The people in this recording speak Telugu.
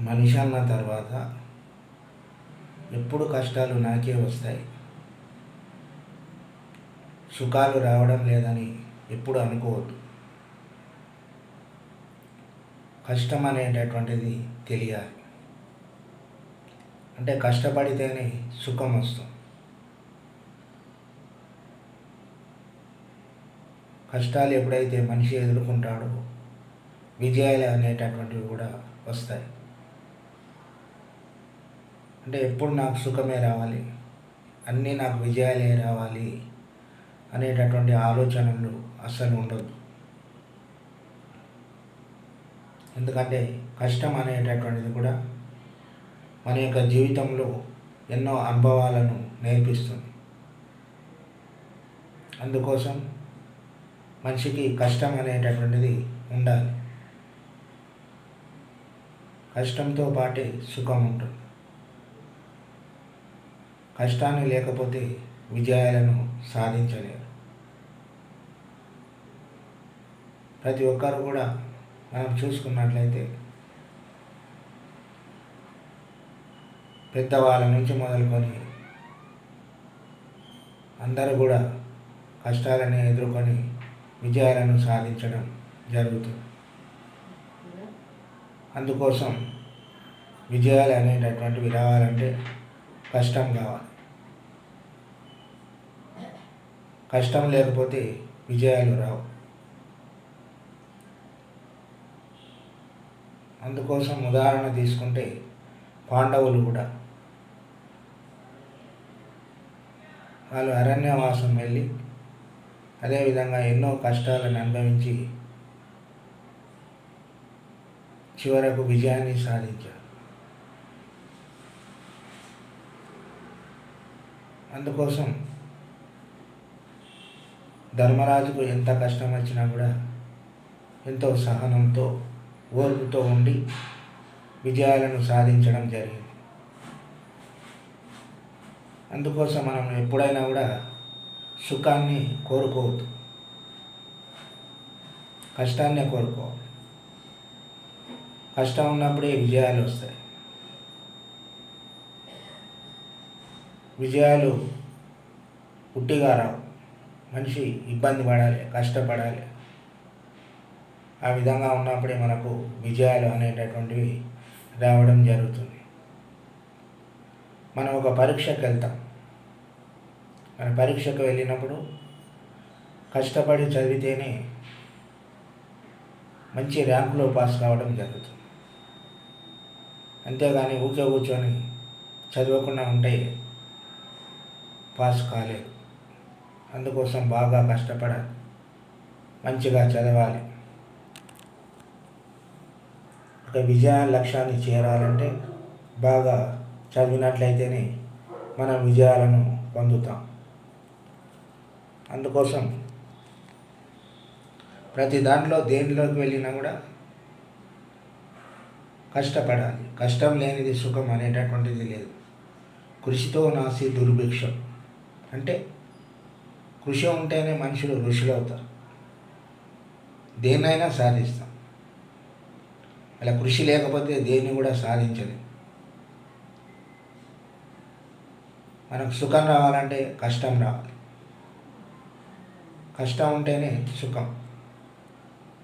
మనిషి అన్న తర్వాత ఎప్పుడు కష్టాలు నాకే వస్తాయి. సుఖాలు రావడం లేదని ఎప్పుడు అనుకోవద్దు. కష్టం అనేటటువంటిది తెలియాలి. అంటే కష్టపడితేనే సుఖం వస్తుంది. కష్టాలు ఎప్పుడైతే మనిషి ఎదుర్కొంటాడో విజయాలు అనేటటువంటివి కూడా వస్తాయి. అంటే ఎప్పుడు నాకు సుఖమే రావాలి? అన్నీ నాకు విజయాలే రావాలి అనేటటువంటి ఆలోచనలు అస్సలు ఉండదు. ఎందుకంటే కష్టం అనేటటువంటిది కూడా మన యొక్క జీవితంలో ఎన్నో అనుభవాలను నేర్పిస్తుంది. అందుకోసం మనిషికి కష్టం అనేటటువంటిది ఉండాలి. కష్టంతో పాటే సుఖం ఉంటుంది. కష్టాన్ని లేకపోతే విజయాలను సాధించలేరు. ప్రతి ఒక్కరు కూడా మనం చూసుకున్నట్లయితే పెద్దవాళ్ళ నుంచి మొదలుకొని అందరూ కూడా కష్టాలను ఎదుర్కొని విజయాలను సాధించడం జరుగుతుంది. అందుకోసం విజయాలు అనేటటువంటివి రావాలంటే కష్టం కావాలి. కష్టం లేకపోతే విజయాలు రావు. అందుకోసం ఉదాహరణ తీసుకుంటే పాండవులు కూడా. వాళ్ళు అరణ్యవాసం వెళ్ళి అదేవిధంగా ఎన్నో కష్టాలను అనుభవించి చివరకు విజయాన్ని సాధించారు. అందుకోసం ధర్మరాజుకు ఎంత కష్టం వచ్చినా కూడా ఎంతో సహనంతో ఓర్పుతో ఉండి విజయాలను సాధించడం జరిగింది. అందుకోసం మనం ఎప్పుడైనా కూడా సుఖాన్ని కోరుకోవద్దు. కష్టాన్నే కోరుకోవాలి. కష్టం ఉన్నప్పుడే విజయాలు వస్తాయి. విజయాలు పుట్టిగా రావు. మనిషి ఇబ్బంది పడాలి కష్టపడాలి. ఆ విధంగా ఉన్నప్పుడే మనకు విజయాలు అనేటటువంటివి రావడం జరుగుతుంది. మనం ఒక పరీక్షకు వెళ్తాం. మన పరీక్షకు వెళ్ళినప్పుడు కష్టపడి చదివితేనే మంచి ర్యాంకులో పాస్ కావడం జరుగుతుంది. అంతేగాని ఊకే కూర్చొని చదవకుండా ఉంటే పాస్ కాలేదు. అందుకోసం బాగా కష్టపడాలి మంచిగా చదవాలి. ఒక విజయ లక్ష్యాన్ని చేరాలంటే బాగా చదివినట్లయితేనే మనం విజయాలను పొందుతాం. అందుకోసం ప్రతి దాంట్లో దేనిలోకి వెళ్ళినా కూడా కష్టపడాలి. కష్టం లేనిది సుఖం అనేటటువంటిది లేదు. కృషితో నాసి దుర్భిక్షం. అంటే కృషి ఉంటేనే మనుషులు ఋషులు అవుతారు దేన్నైనా సాధిస్తాం. అలా కృషి లేకపోతే దేన్ని కూడా సాధించలేం. మనకు సుఖం రావాలంటే కష్టం రావాలి. కష్టం ఉంటేనే సుఖం.